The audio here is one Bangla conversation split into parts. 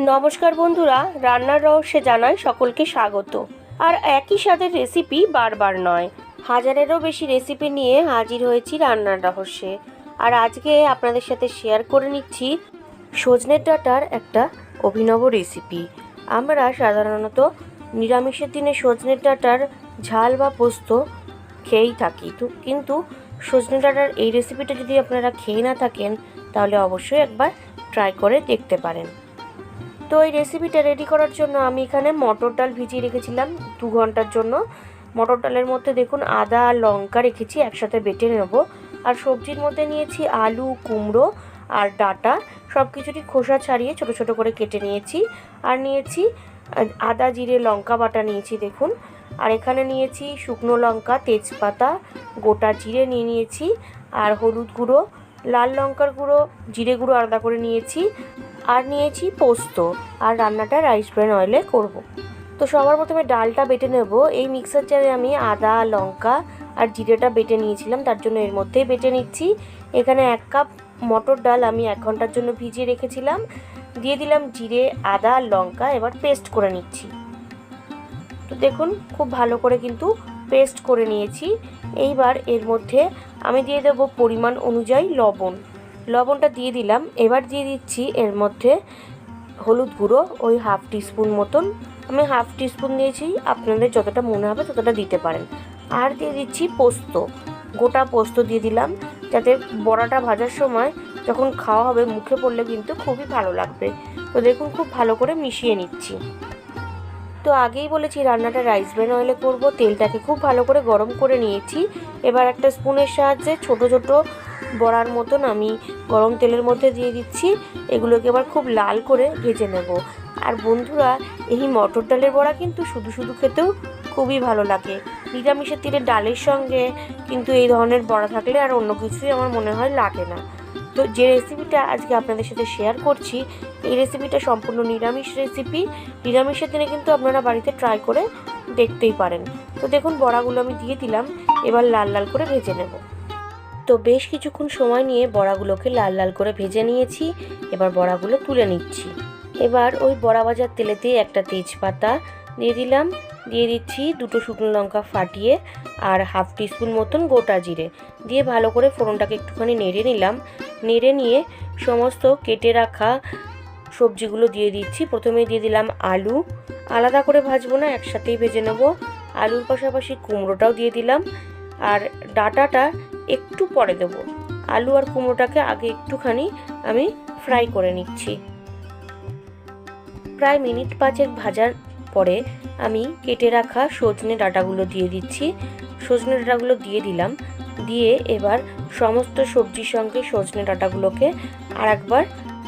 নমস্কার বন্ধুরা, রান্নার রহস্যে জানাই সকলকে স্বাগত। আর একই স্বাদের রেসিপি বারবার নয়, হাজারেরও বেশি রেসিপি নিয়ে হাজির হয়েছি রান্নার রহস্যে। আর আজকে আপনাদের সাথে শেয়ার করে নিচ্ছি সজনের ডাঁটার একটা অভিনব রেসিপি আমরা সাধারণত নিরামিষের দিনে সজনের ডাঁটার ঝাল বা পোস্ত খেয়েই থাকি। কিন্তু সজনে ডাঁটার এই রেসিপিটা যদি আপনারা খেয়ে না থাকেন, তাহলে অবশ্যই একবার ট্রাই করে দেখতে পারেন। তো এই রেসিপিটা রেডি করার জন্য আমি এখানে মটর ডাল ভিজিয়ে রেখেছিলাম দু ঘণ্টার জন্য। মটর ডালের মধ্যে দেখুন আদা আর লঙ্কা রেখেছি, একসাথে বেটে নেব। আর সবজির মধ্যে নিয়েছি আলু, কুমড়ো আর ডাটা। সব কিছুরই খোসা ছাড়িয়ে ছোট ছোট করে কেটে নিয়েছি। আর নিয়েছি আদা, জিরে, লঙ্কা বাটা নিয়েছি দেখুন। আর এখানে নিয়েছি শুকনো লঙ্কা, তেজপাতা, গোটা জিরে নিয়ে নিয়েছি। আর হলুদ গুঁড়ো, লাল লঙ্কার গুঁড়ো, জিরে গুঁড়ো আলাদা করে নিয়েছি। আর নিয়েছি পোস্ত আর রান্নাটা রাইস ব্রেন অয়েলে করব। তো সবার প্রথমে ডালটা বেটে নেব। এই মিক্সার জারে আমি আদা, লঙ্কা আর জিরেটা বেটে নিয়েছিলাম, তার জন্য এর মধ্যেই বেটে নিচ্ছি। এখানে এক কাপ মটর ডাল আমি এক ঘণ্টার জন্য ভিজিয়ে রেখেছিলাম। দিয়ে দিলাম জিরে, আদা, লঙ্কা, এবার পেস্ট করে নিচ্ছি। তো দেখুন, খুব ভালো করে কিন্তু পেস্ট করে নিয়েছি। এইবার এর মধ্যে আমি দিয়ে দেব পরিমাণ অনুযায়ী লবণ। লবণটা দিয়ে দিলাম। এবার দিয়ে দিচ্ছি এর মধ্যে হলুদ গুঁড়ো, ওই হাফ টিস্পুন মতন। আমি হাফ টিস্পুন দিয়েছি, আপনাদের যতটা মনে হবে ততটা দিতে পারেন। আর দিয়ে দিচ্ছি পোস্ত, গোটা পোস্ত দিয়ে দিলাম, যাতে বড়াটা ভাজার সময় যখন খাওয়া হবে, মুখে পড়লে কিন্তু খুবই ভালো লাগবে। তো দেখুন, খুব ভালো করে মিশিয়ে নিচ্ছি। তো আগেই বলেছি, রান্নাটা রাইস ব্রেন অয়েলে করব। তেলটাকে খুব ভালো করে গরম করে নিয়েছি। এবার একটা স্পুনের সাহায্যে ছোট ছোট বড়ার মতন আমি গরম তেলের মধ্যে দিয়ে দিচ্ছি। এগুলোকে এবার খুব লাল করে ভেজে নেব। আর বন্ধুরা, এই মটর ডালের বড়া কিন্তু শুধু শুধু খেতেও খুবই ভালো লাগে। নিরামিষের তীরে ডালের সঙ্গে কিন্তু এই ধরনের বড়া থাকলে আর অন্য কিছুই আমার মনে হয় লাগে না। তো যে রেসিপিটা আজকে আপনাদের সাথে শেয়ার করছি, এই রেসিপিটা সম্পূর্ণ নিরামিষ রেসিপি নিরামিষের দিনে কিন্তু আপনারা বাড়িতে ট্রাই করে দেখতেই পারেন। তো দেখুন, বড়াগুলো আমি দিয়ে দিলাম। এবার লাল লাল করে ভেজে নেব। তো বেশ কিছুক্ষণ সময় নিয়ে বড়াগুলোকে লাল লাল করে ভেজে নিয়েছি, এবার বড়াগুলো তুলে নিচ্ছি। এবার ওই বড়া ভাজার তেলেতে একটা তেজপাতা দিয়ে দিলাম, দিয়ে দিচ্ছি দুটো শুকনো লঙ্কা ফাটিয়ে আর হাফ টিস্পুন মতন গোটা জিরে। দিয়ে ভালো করে ফোড়নটাকে একটুখানি নেড়ে নিলাম। নেড়ে নিয়ে সমস্ত কেটে রাখা সবজিগুলো দিয়ে দিচ্ছি। প্রথমে দিয়ে দিলাম আলু। আলাদা করে ভাজবো না, একসাথেই ভেজে নেব। আলুর পাশাপাশি কুমড়োটাও দিয়ে দিলাম। আর ডাটাটা একটু পরে দেবো। আলু আর কুমড়োটাকে আগে একটুখানি আমি ফ্রাই করে নিচ্ছি। প্রায় মিনিট পাঁচেক ভাজার পরে আমি কেটে রাখা সজনে ডাঁটাগুলো দিয়ে দিচ্ছি। সজনে ডাঁটাগুলো দিয়ে দিলাম। দিয়ে এবার সমস্ত সবজির সঙ্গে সজনে ডাঁটাগুলোকে আর একবার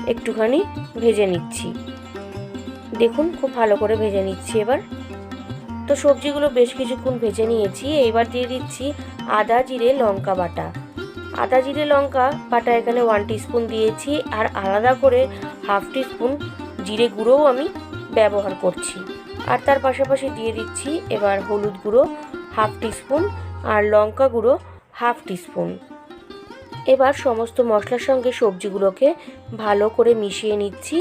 একটুখানি ভেজে নিচ্ছি। দেখুন, খুব ভালো করে ভেজে নিচ্ছি এবার। তো সবজিগুলো বেশ কিছুক্ষণ ভেজে নিয়েছি। এইবার দিয়ে দিচ্ছি আদা, জিরে, লঙ্কা বাটা। আদা, জিরে, লঙ্কা বাটা এখানে ওয়ান টিস্পুন দিয়েছি আর আলাদা করে হাফ টিস্পুন জিরে গুঁড়োও আমি ব্যবহার করছি। আর তার পাশাপাশি দিয়ে দিচ্ছি এবার হলুদ গুঁড়ো হাফ টিস্পুন আর লঙ্কা গুঁড়ো হাফ টিস্পুন এবার সমস্ত মশলার সঙ্গে সবজিগুলোকে ভালো করে মিশিয়ে নিচ্ছি।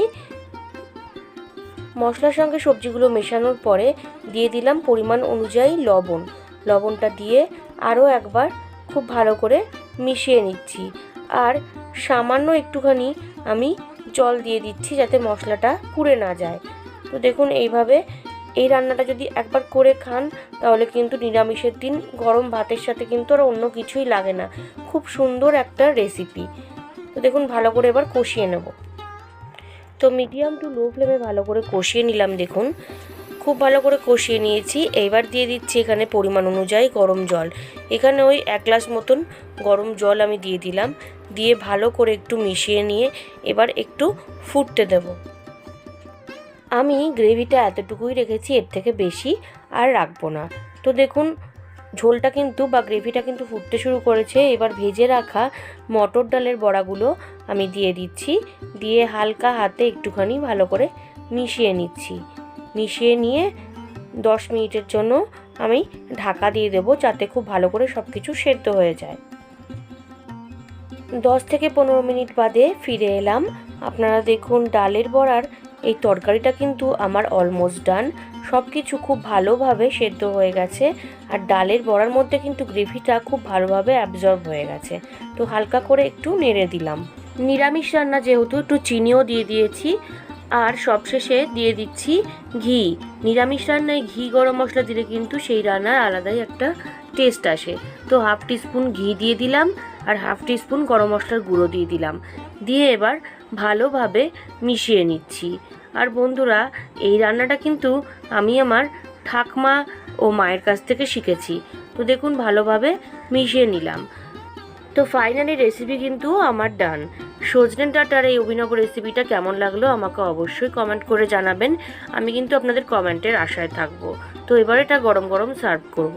মশলার সঙ্গে সবজিগুলো মেশানোর পরে দিয়ে দিলাম পরিমাণ অনুযায়ী লবণ। লবণটা দিয়ে আরও একবার খুব ভালো করে মিশিয়ে নিচ্ছি। আর সামান্য একটুখানি আমি জল দিয়ে দিচ্ছি যাতে মশলাটা পুড়ে না যায়। তো দেখুন, এইভাবে এই রান্নাটা যদি একবার করে খান, তাহলে কিন্তু নিরামিষের দিন গরম ভাতের সাথে কিন্তু আর অন্য কিছুই লাগে না। খুব সুন্দর একটা রেসিপি। তো দেখুন, ভালো করে এবার কষিয়ে নেব। তো মিডিয়াম টু লো ফ্লেমে ভালো করে কষিয়ে নিলাম, দেখুন। খুব ভালো করে কষিয়ে নিয়েছি। এইবার দিয়ে দিচ্ছি এখানে পরিমাণ অনুযায়ী গরম জল। এখানে ওই এক গ্লাস মতন গরম জল আমি দিয়ে দিলাম। দিয়ে ভালো করে একটু মিশিয়ে নিয়ে এবার একটু ফুটতে দেবো। আমি গ্রেভিটা এতটুকুই রেখেছি, এর থেকে বেশি আর রাখব না। তো দেখুন ঝোলটা কিন্তু বা গ্রেভিটা কিন্তু ফুটতে শুরু করেছে। এবার ভেজে রাখা মটর ডালের বড়াগুলো আমি দিয়ে দিচ্ছি। দিয়ে হালকা হাতে একটুখানি ভালো করে মিশিয়ে নিচ্ছি। মিশিয়ে নিয়ে দশ মিনিটের জন্য আমি ঢাকা দিয়ে দেবো যাতে খুব ভালো করে সব কিছু সেদ্ধ হয়ে যায়। দশ থেকে পনেরো মিনিট বাদে ফিরে এলাম। আপনারা দেখুন ডালের বড়ার এই তরকারিটা কিন্তু আমার অলমোস্ট ডান সব কিছু খুব ভালোভাবে সেদ্ধ হয়ে গেছে আর ডালের বড়ার মধ্যে কিন্তু গ্রেভিটা খুব ভালোভাবে অ্যাবজর্ব হয়ে গেছে। তো হালকা করে একটু নেড়ে দিলাম। নিরামিষ রান্না যেহেতু একটু চিনিও দিয়ে দিয়েছি আর সবশেষে দিয়ে দিচ্ছি ঘি। নিরামিষ রান্নায় ঘি, গরম মশলা দিলে কিন্তু সেই রান্নার আলাদাই একটা টেস্ট আসে। তো হাফ টিস্পুন ঘি দিয়ে দিলাম। আর হাফ টিস্পুন গরম মশলার গুঁড়ো দিয়ে দিলাম। দিয়ে এবার ভালোভাবে মিশিয়ে নিচ্ছি। আর বন্ধুরা, এই রান্নাটা কিন্তু আমি আমার ঠাকমা ও মায়ের কাছ থেকে শিখেছি। তো দেখুন, ভালোভাবে মিশিয়ে নিলাম। তো ফাইনালি রেসিপি কিন্তু আমার ডান। সজনে ডাটার এই অভিনব রেসিপিটা কেমন লাগল আমাকে অবশ্যই কমেন্ট করে জানাবেন। আমি কিন্তু আপনাদের কমেন্টের আশায় থাকব। তো এবার এটা গরম গরম সার্ভ করব।